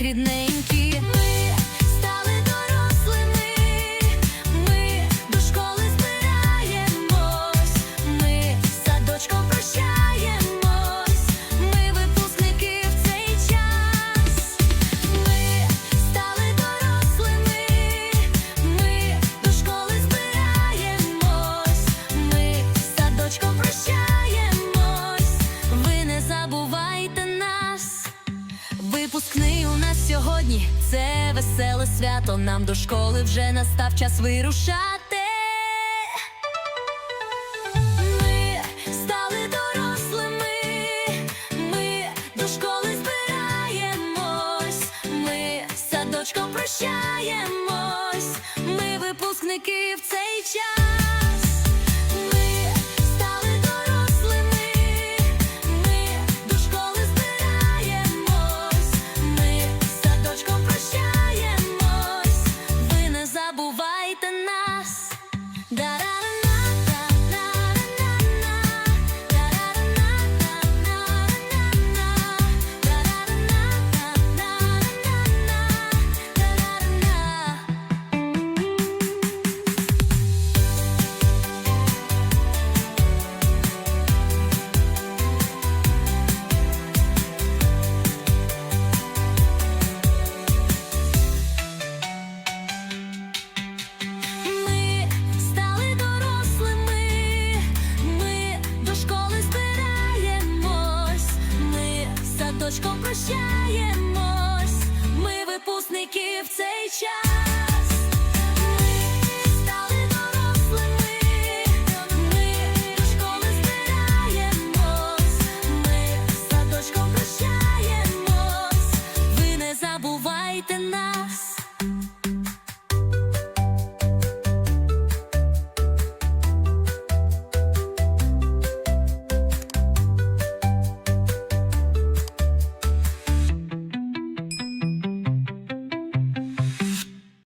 Рідненькі. Ми стали дорослими, ми до школи збираємось, ми з садочком прощаємось, ми випускники в цей час. Ми стали дорослими, ми до школи збираємось, ми з садочком прощаємось, ви не забувайте нас. Випускний сьогодні це веселе свято. Нам до школи вже настав час вирушати. Ми стали дорослими, ми до школи збираємось, ми садочком прощаємось, ми випускники в цей час. З прощаємось, ми випускники в цей час.